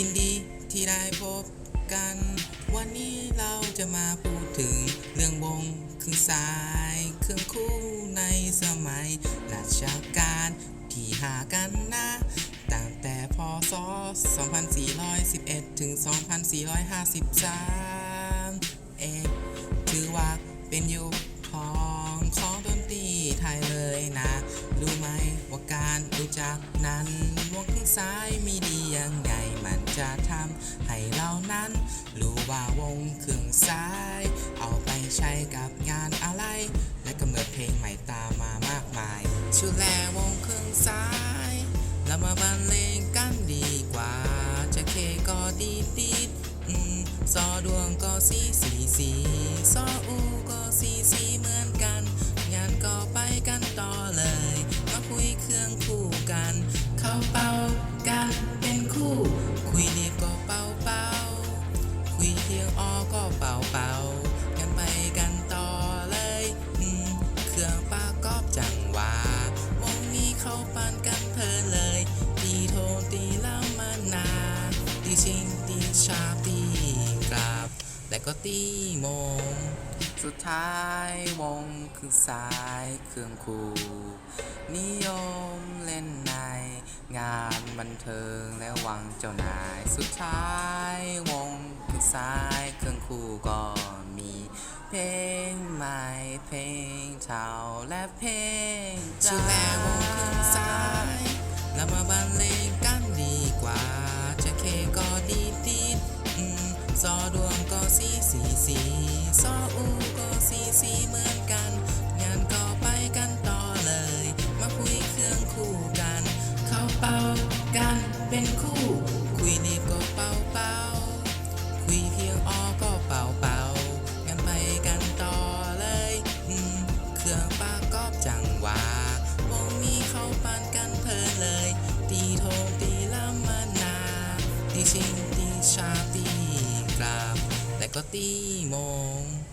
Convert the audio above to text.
ยินดีที่ได้พบกัน วันนี้เราจะมาพูดถึงเรื่องวงเครื่องสาย เครื่องคู่ในสมัยรัชกาลที่หากันนะตั้งแต่พศ 2411 ถึง 2453 เอกถือว่าเป็นยุคทองของดนตรีไทยเลยนะ รู้ไหมว่าการรู้จักนั้นวงเครื่องซ้ายมีดียังไง จะทำให้เรานั้น รู้ว่าวงเครื่องซ้าย เอาไปใช้กับงานอะไร และกำเนิดเพลงใหม่ตามมามากมายชุดแลวงเครื่องซ้ายแล้วมาบรรเลงกันดีกว่า จะเคก็ดีดีดอซอดวงก็สีสีสีซออูก็สีสีเหมือนกัน งานก็ไปกันต่อเลย มาคุยเครื่องคู่กัน เข้าเป่า ก็ตีโมง สุดท้ายวงคือสายเครื่องคู่ นิยมเล่นใน งานบันเทิงและวังเจ้านาย สุดท้ายวงคือสายเครื่องคู่ก็มี เพลงใหม่เพลงเก่าและเพลงชื่อ ซอดวงก็สีสีสีซออูก็สีสีเหมือนกัน งานก็ไปกันต่อเลย มาคุยเครื่องคู่กัน เข้าเป่ากันเป็นคู่ คุยนี่ก็เป่าเป่า ตีชิ